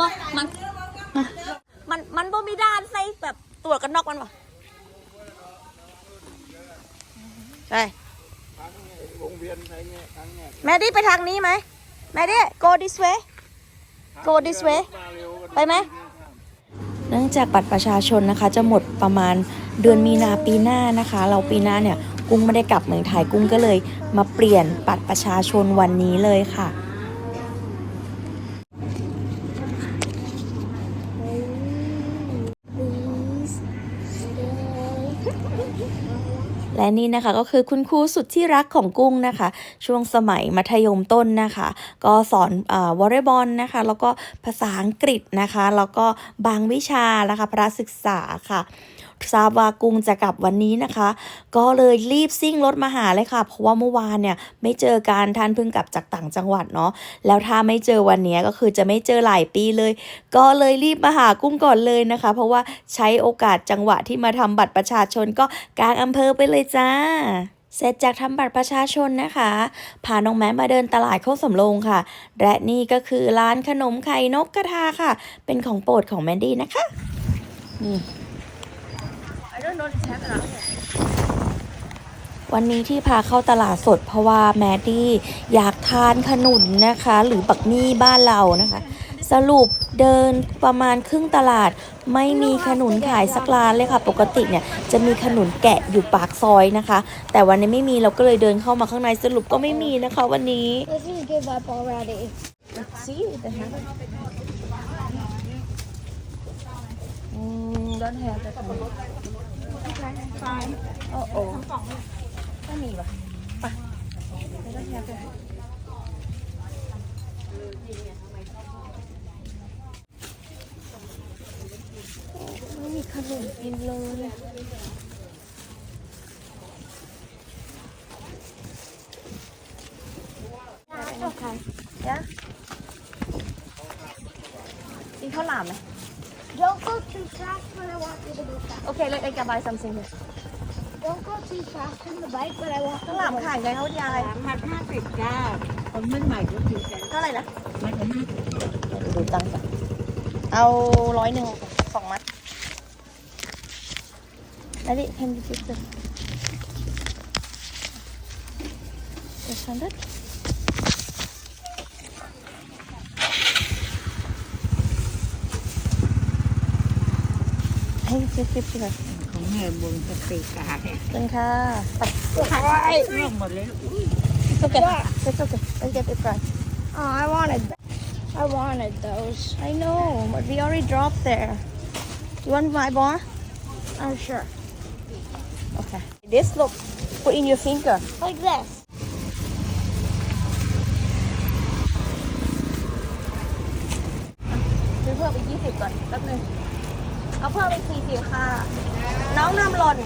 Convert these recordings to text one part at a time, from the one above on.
มันมัน มันมันบ่มีด้านใส่แบบตรวจกันนอกมันวะไปวงเวียนอะไรเงี้ยทางเงี้ยแมดี้ไปทางนี้ไหมแมดี้ go this way go this way มาเว่ไปไหมเนื่องจากบัตรประชาชนนะคะ จะหมดประมาณเดือนมีนาปีหน้านะคะ เราปีหน้าเนี่ยกุ้งไม่ได้กลับเมืองไทยกุ้งก็เลยมาเปลี่ยนบัตรประชาชนวันนี้เลยค่ะ และนี่นะคะก็คือคุณครูสุดที่รักของกุ้งนะคะ ช่วงสมัยมัธยมต้นนะคะ ก็สอนอวอลเลย์บอลนะคะ แล้วก็ภาษาอังกฤษนะคะ แล้วก็บางวิชานะคะพระศึกษาค่ะ ทราบว่ากุ้งจะกลับวันนี้นะคะ ก็เลยรีบซิ่งรถมาหาเลยค่ะ เพราะว่าเมื่อวานเนี่ยไม่เจอการท่านเพิ่งกลับจากต่างจังหวัดเนาะแล้วถ้าไม่เจอวันนี้ก็คือจะไม่เจอหลายปีเลย ก็เลยรีบมาหากุ้งก่อนเลยนะคะ เพราะว่าใช้โอกาสจังหวะที่มาทำบัตรประชาชนก็กลางอำเภอไปเลยจ้าเสร็จจากทำบัตรประชาชนนะคะ พาน้องแม้มาเดินตลาดโคกสำโรงค่ะ และนี่ก็คือร้านขนมไข่นกกระทาค่ะ เป็นของโปรดของแมนดี้นะคะ นี่ วันนี้ที่พาเข้าตลาดสดเพราะว่าแมดดี้อยากทานขนุนนะคะ หรือบักมี่บ้านเรานะคะ สรุปเดินประมาณครึ่งตลาดไม่มีขนุนขายสักร้านเลยค่ะ ปกติเนี่ยจะมีขนุนแกะอยู่ปากซอยนะคะ แต่วันนี้ไม่มีเราก็เลยเดินเข้ามาข้างในสรุปก็ไม่มีนะคะวันนี้ This is give up already. see they have it mm, don't have that โอ้โหงกองเลยไม่มีวะไปไม่มีขนมกินเลย want you to do fast. Okay, like I can buy something here. Don't go too fast in the bike, but I want ข้าวหลาม to ขายไงเขายายสามพัห้าสิบเก้าคนรุ่อใหม่ก็คือกันเท่าไหร่นะไม่ถึงห้าดูตังค์ก่ะเอาร้อยหนึ่งสองมัดแล้วดิแพนดิจิตอล It's 100 It's okay. It's okay. I. Oh, I wanted I wanted those. I know, but we already dropped there. You want my bar? Oh, sure. Okay. This, look. Put in your finger. Like this. This that's เอาเพิ่มอีกสี่สิบค่ะ น้องนำหล่น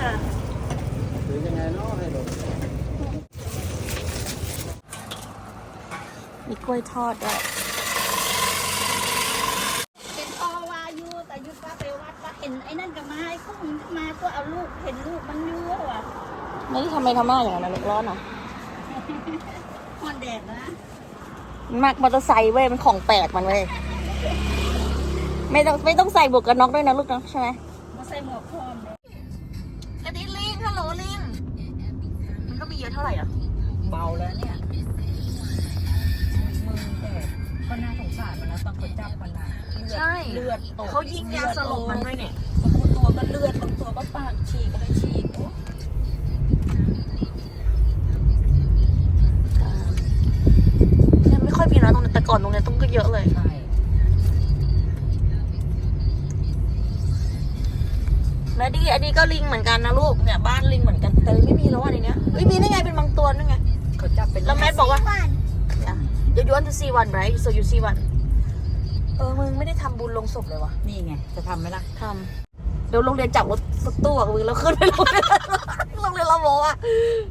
ค่ะหรือยังไงเนาะให้เรามีกล้วยทอดด้วยเป็นตอวาอยู่แต่ยุดว่าไปวัดว่าเห็นไอ้นั่นก็มาไอ้กุ้งมาก็เอาลูกเห็นลูกมันยั่วว่ะไม่ได้ทำไมทำหน้าอย่างนั้นนะลูกร้อนเหรอฮอนแดดนะ มักมอเตอร์ไซค์เว้ย มันของแปลกมันเว้ย ไม่ต้องไม่ต้องใส่บวกกันน็อกด้วยนะลูกนะใช่ไหมมาใส่หมวกพร้อมเลยกระดิ่งลิงฮัลโหลลิงมันก็มีเยอะเท่าไหร่อะเบาแล้วเนี่ยมือแต่ก็น่าสงสารมันนะตอนเขาจับมันนะเลือดใช่เลือดตกเขายิงยาสลบมันด้วยเนี่ยบางตัวก็เลือดบางตัวก็ปากฉีกก็ไปฉีกโอ้ยังไม่ค่อยมีนะตรงนี้นแต่ก่อนตรงนี้ต้องก็เยอะเลย ใช่ แม่ดีอันนี้ก็ลิงเหมือนกันนะลูกเนี่ยบ้านลิงเหมือนกันแต่ไม่มีแล้วอะในเนี้ยเฮ้ยมีได้ไงเป็นบางตัวนั่นไงเขาจับเป็นแล้วแมทบอกว่า yeah you you want to see one right so you see one เออมึงไม่ได้ทำบุญลงศพเลยวะนี่ไงจะทำไหมล่ะทำเดี๋ยวโรงเรียนจับรถรถตู้อะมึงแล้วขึ้นไปโรงเรียนโรงเรียนเราโมอะ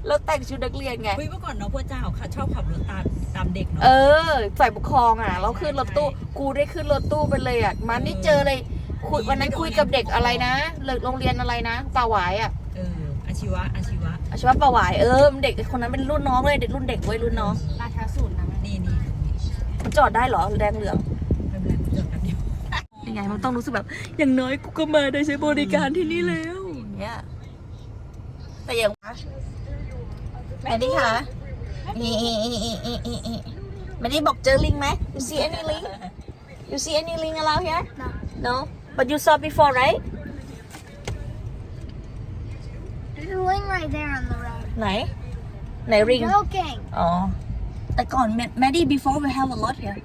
แล้วแต่งชุดนักเรียนไงเฮ้ยเมื่อก่อนน้องพระเจ้าค่ะชอบขับรถตามตามเด็กเนาะเออฝ่ายปกครองอะแล้วขึ้นรถตู้กูได้ขึ้นรถตู้ไปเลยอะมันนี่เจอเลย คุยวันนั้นคุยกับเด็กอะไรนะโรงเรียนอะไรนะป่าหวายอะเอออาชีวะอาชีวะอาชีวะป่าหวายเออเด็กคนนั้นเป็นรุ่นน้องเลยเด็กรุ่นเด็กไว้ยรุ่นน้องราชาสูตรนะนี่นี่จอดได้เหรอแดงเหลืองไม่เป็นไรจอดกันเดียวยังไงมันต้องรู้สึกแบบ อย่างน้อยกูก็มาได้ใช้บริการที่นี่แล้วอย่างเงี้ยแต่อย่างแม่ดี้คะนี่แม่ดี้บอกเจอลิงไหม you see any link you see any link around here No. no but you saw before right There's a ling right there on the road. ไหน ไหนริง Joking. อ๋อ แต่ก่อนแมดดี้ before we have a lot here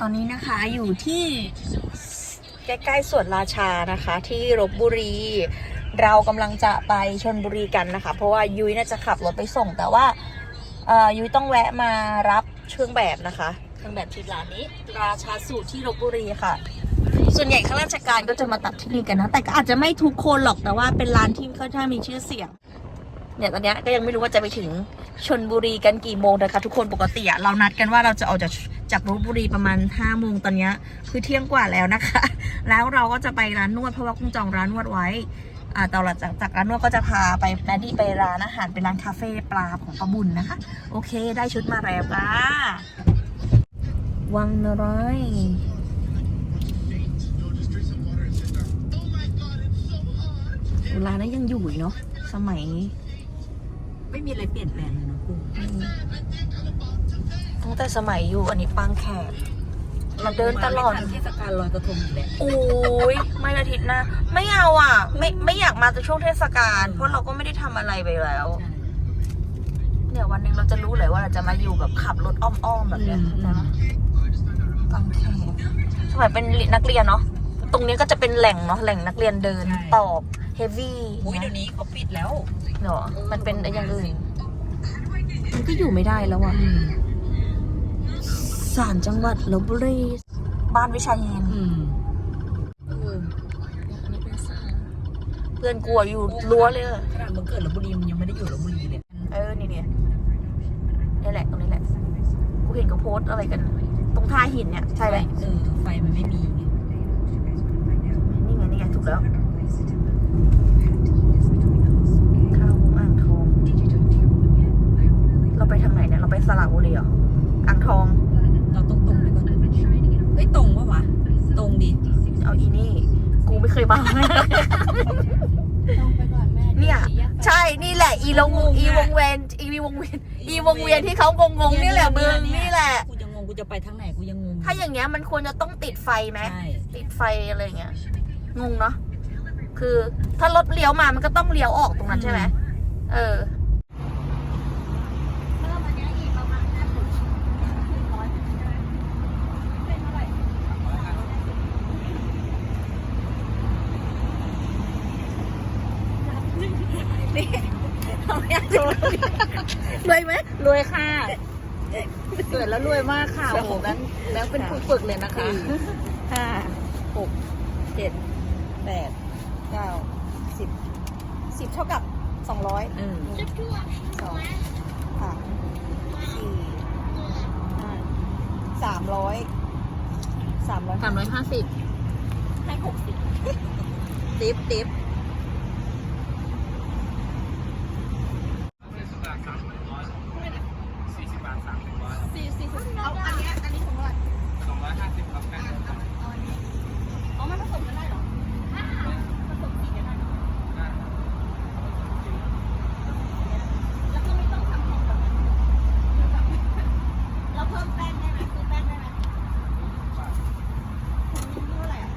ตอนนี้นะคะอยู่ที่ใกล้ๆสวนราชานะคะ ที่ลบบุรี เรากำลังจะไปชนบุรีกันนะคะ เพราะว่ายุ้ยน่าจะขับรถไปส่ง แต่ว่าเอ่อยุ้ยต้องแวะมารับเครื่องแบบนะคะ เครื่องแบบที่ร้านนี้ ราชาสูตรที่ลบบุรีค่ะ ส่วนใหญ่ข้าราชการก็จะมาตัดที่นี่กันนะ แต่ก็อาจจะไม่ทุกคนหรอกแต่ว่าเป็นร้านที่ค่อนข้างมีชื่อเสียงเนี่ยตอนนี้ก็ยังไม่รู้ว่าจะไปถึงชนบุรีกันกี่โมงนะคะทุกคนปกติอะเรานัดกันว่าเราจะออกจากจากลบบุรีประมาณ5้าโมงตอนนี้คือเที่ยงกว่าแล้วนะคะ แล้วเราก็จะไปร้านนวดเพราะว่ากุ้งจองร้านนวดไว้อ่าตอหลังจากจากร้านนวดก็จะพาไปแมดดี้ไปร้านอาหารเป็นร้านคาเฟ่ปลาของปะบุญนะคะ โอเค ได้ชุดมาแล้วค่ะ วังนร้อยร้านนั้นยังอยู่อีกเนาะสมัย ไม่มีอะไรเปลี่ยนแปลงเลยเนาะคุณตั้งแต่สมัยอยู่อันนี้ปางแขกเราเดินตลอดไม่ทันเทศกาลลอยกระทงอีกแหละโอ้ยไม่อาทิตย์หนะไม่เอาอะ ไม่ไม่อยากมาแต่ช่วงเทศกาลเพราะเราก็ไม่ได้ทำอะไรไปแล้วเดี๋ยววันหนึ่งเราจะรู้เลยว่าเราจะมาอยู่แบบขับรถอ้อมๆแบบเนี้ยนะปา งแขกสมัยเป็นนักเรียนเนาะตรงนี้ก็จะเป็นแหล่งเนาะแหล่งนักเรียนเดินตอบเฮฟวี่อุ้ยเดี๋ยวนี้เขาปิดแล้วเนาะมันเป็นอย่างอื่น มันก็อยู่ไม่ได้แล้วอะศาลจังหวัดลบบุรีบ้านวิชาเยนอืมเพื่อนกลัวอยู่รั้วเลยอะขนาดมึงเกิดลบบุรีมันยังไม่ได้อยู่ลบบุรีเลย เออนี่เนี่ยนี่แหละตรงนี้แหละกูเห็นเขาโพสต์อะไรกัน ตรงท่าหินเนี่ยใช่ไหมเออไฟมันไม่มีไงนี่ไงนี่ไงถูกแล้วข้าวอ่างทอง เราไปทางไหนเนี่ยเราไปสระบุรีเหรออ่างทอง เราตรงตรงๆไปก่อนเฮ้ยตรงปะวะตรงดิเอาอีนี่ กูไม่เคยมาเนี่ยใช่นี่แหละ อีลงอีวงเวนอีวงเวียนอีวงเวียนที่เขางงๆนี่แหละมึงนี่แหละกู จะงงกูจะไปทางไหนกูยังงงถ้าอย่างเงี้ยมันควรจะต้องติดไฟไหมใช่ติดไฟอะไรเงี้ยงงเนาะคือถ้ารถเลี้ยวมามันก็ต้องเลี้ยวออกตรงนั้นใช่ไหมเออรวยไหมรวยค่ะ เกิดแล้วรวยมากค่ะโอ้โหแบงค์แบงค์เป็นผู้ฝึกเลยนะคะห้าหกเจ็ดแปดเก้าสิบสิบเท่ากับสองร้อยอืมสองสามสี่ห้าสามร้อยสามร้อยสามร้อยห้าสิบให้หกสิบติ๊บติ๊บ เอาอันเนี้ยอันนี้ถุงเท่าไหร่ สองร้อยห้าสิบครับแม่ อ๋อมันผสมกันได้เหรอผสมสีกันได้เหรอแล้วก็ไม่ต้องทำของแบบนั้นเราเพิ่มแป้งได้ไหมซื้อแป้งได้ไหมถุงนึงเท่าไหร่อะ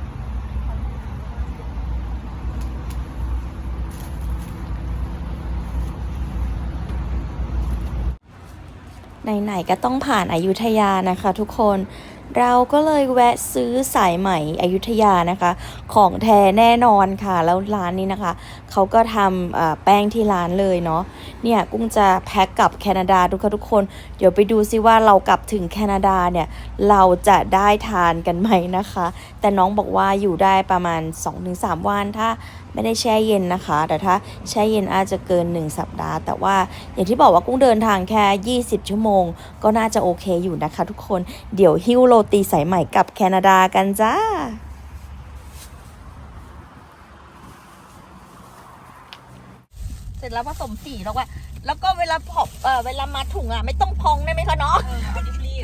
ไหนๆก็ต้องผ่านอายุทยานะคะ ทุกคนเราก็เลยแวะซื้อสายไหมอยุธยานะคะ ของแท้แน่นอนค่ะ แล้วร้านนี้นะคะ เขาก็ทำแป้งที่ร้านเลยเนาะเนี่ยกุ้งจะแพ็คกลับแคนาดาทุกคนทุกคน เดี๋ยวไปดูซิว่าเรากลับถึงแคนาดาเนี่ย เราจะได้ทานกันไหมนะคะ แต่น้องบอกว่าอยู่ได้ประมาณ 2-3 วันถ้า ไม่ได้แช่เย็นนะคะ แต่ถ้าแช่เย็นอาจจะเกิน 1 สัปดาห์ แต่ว่าอย่างที่บอกว่ากุ้งเดินทางแค่ 20 ชั่วโมง ก็น่าจะโอเคอยู่นะคะทุกคนเดี๋ยวหิ้วโรตีสายใหม่กลับแคนาดากันจ้าตเสร็จแล้วผสมสีแล้วว่าแล้วก็เวลาพอบเออเวลามาถุงอะ ไม่ต้องพองได้ไหมคะน้อง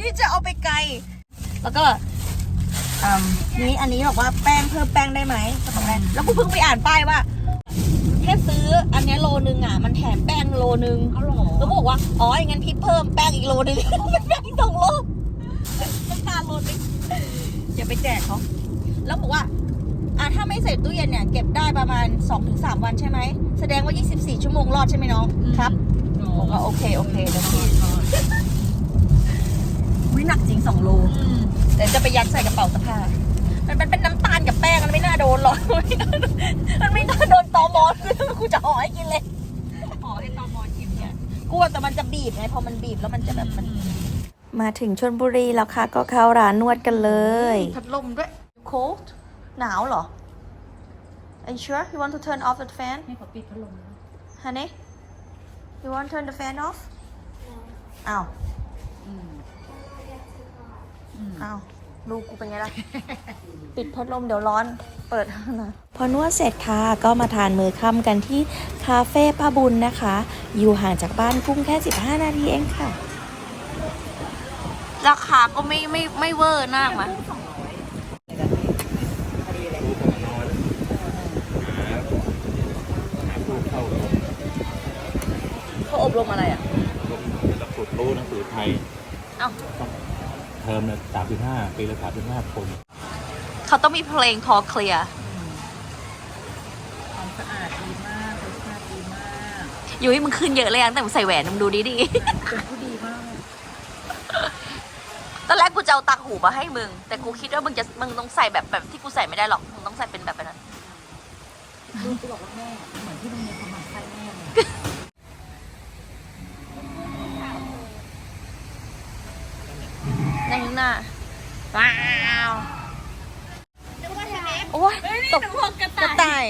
นี่จะเอาไปไกล แล้วก็ อืมนี่อันนี้บอกว่าแป้งเพิ่มแป้งได้ไหมก็บอกได้แล้วกูเพิ่งไปอ่านป้ายว่าแค่ซื้ออันเนี้ยโลนึงอะ มันแถมแป้งโลนึงเอาหรอแล้วบอกว่า อ๋ออย่างงั้นพี่เพิ่มแป้งอีกโลนึง เป็นแป้งอีกสองโลน้ำตาลโลนึงอย่าไปแจกเขาแล้วบอกว่า อะถ้าไม่ใส่ตู้เย็นเนี่ย เก็บได้ประมาณ 2-3 วันใช่ไหม แสดงว่า 24 ชั่วโมงรอดใช่ไหมน้อง ครับ ผมว่าโอเค โอเคเดี๋ยวพี่ วิหนักจริง2โล เดี๋ยวจะไปยัดใส่กระเป๋าเสื้อผ้ามันมันเป็นน้ำตาลกับแป้งมันไม่น่าโดนหรอก มันไม่น่าโดนตอมอนกูจะห่อให้กินเลยขอให้ตอมอชิมเนี่ยกลัวแต่มันจะบีบไงพอมันบีบแล้วมันจะแบบมัน มาถึงชนบุรีแล้วค่ะ ก็เข้าร้านนวดกันเลยพัดลมด้วย cold หนาวเหรอ Are you sure you want to turn off the fan ให้เขาปิดพัดลม honey you want to turn the fan off อ้าวอืม อ้าวลูกกูเป็นไงล่ะ ปิดพัดลมเดี๋ยวร้อน เปิดนะพอนวดเสร็จค่ะ ก็มาทานมือค่ำกันที่คาเฟ่ป้าบุญนะคะ อยู่ห่างจากบ้านกุ้งแค่ 15 นาทีเองค่ะ ราคาก็ไม่ไม่ไม่เวอร์มากมั้ยเขาอบรมอะไรอะหลักสูตรรู้หนังสือไทย เอ้า ต้องเทอมละสามสิบห้าปีละสามสิบห้าคน เขาต้องมีเพลงคอเคลียร์ความสะอาดดีมากรสชาติดีมากยุ้ยมึงขึ้นเยอะเลยยังแต่มึงใส่แหวนมึงดูดีดีเป็นผู้ดีมากๆตอนแรกกูจะเอาตักหูมาให้มึง แต่กูคิดว่ามึงจะมึงต้องใส่แบบแบบที่กูใส่ไม่ได้หรอกมึงต้องใส่เป็นแบบนั้นลูกกูบอกว่าแม่เหมือนที่มึงมีความหมายใช่แม่เลย ใน ข้างหน้า ว้าว โอ้ยตกกระต่าย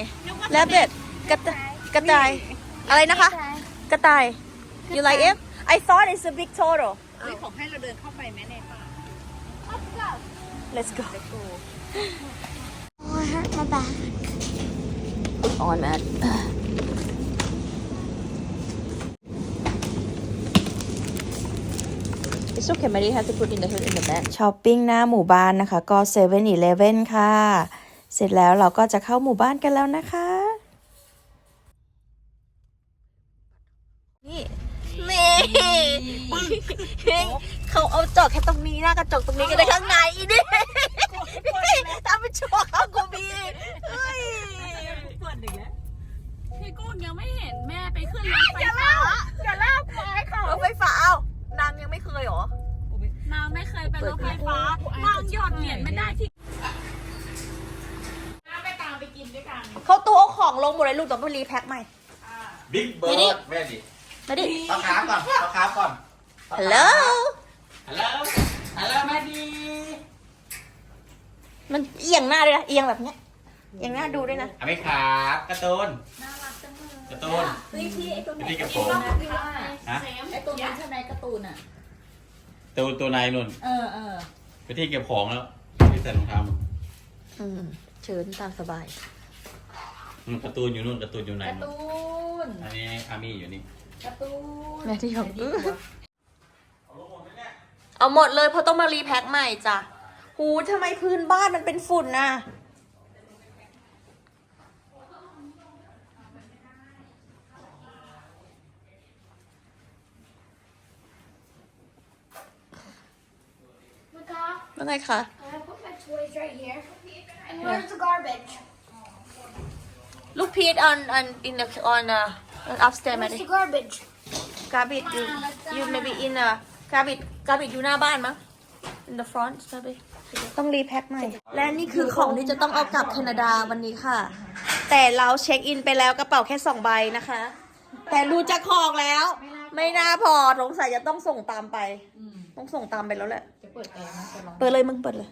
แล้วเบ็ดกระต่ายกระต่าย อะไรนะคะ กระต่าย you like it I thought it's a big turtle เฮ้ยของให้เราเดินเข้าไปแม่ในป่า let's go Oh, I hurt my back. on that It's okay, Mary have to put in the hood in the back. ช้อปปิ้งหน้าหมู่บ้านนะคะ ก็7 e เ e ่ e อค่ะ เสร็จแล้วเราก็จะเข้าหมู่บ้านกันแล้วนะคะ นี่นี่เขาเอาจอดแค่ตรงนี้หน้ากระจกตรงนี้ก็ได้ หมดเลยลูกต้องไปรีแพ็คใหม่ บิ๊กเบิร์ดแม่ดิมาดิเอาขาก่อนเอาขาก่อน ฮัลโหล ฮัลโหล ฮัลโหลแม่ดีมันเอียงหน้าด้วยนะ เอียงแบบเนี้ยเอียงหน้าดูด้วยนะ เอาไม่ขาการ์ตูนการ์ตูน เฮ้ยพี่ไอตัวไหนพี่กระโปรง พี่ว่าฮะ ไอตัวนั้นใช่ไหมการ์ตูนอะ ตัวตัวในนุ่นเออเออ ไปที่เก็บของแล้วที่ใส่รองเท้ามันอืมเชิญตามสบาย นู่นการ์ตูนอยู่นู่นการ์ตูนอยู่ไหนการ์นู่นตูนอันนี้อามี่อยู่นี่การ์ตูนแม่ที่ของเอาหมดเลยเพราะต้องมารีแพ็คใหม่จ้ะ หูทำไมพื้นบ้านมันเป็นฝุ่นน่ะ Look off. ว่าไงคะ I put my toys right here. And where's the garbage? ลูกพีท on on in the on uh upstairs มา Where's ดิ the garbage? garbage you you maybe in a garbage garbage อยู่หน้าบ้านมั้ง in the front maybe ต้องรีแพ็คใหม่ และนี่คือของที่จะต้องเอากลับแคนาดาวันนี้ค่ะ แต่เราเช็คอินไปแล้วกระเป๋าแค่สองใบนะคะ แต่ดูจากของแล้ว ไม่น่าพอสงสัยจะต้องส่งตามไป ต้องส่งตามไปแล้วแหละ จะเปิดแอร์นะจะร้อนเปิดเลยมึงเปิดเลย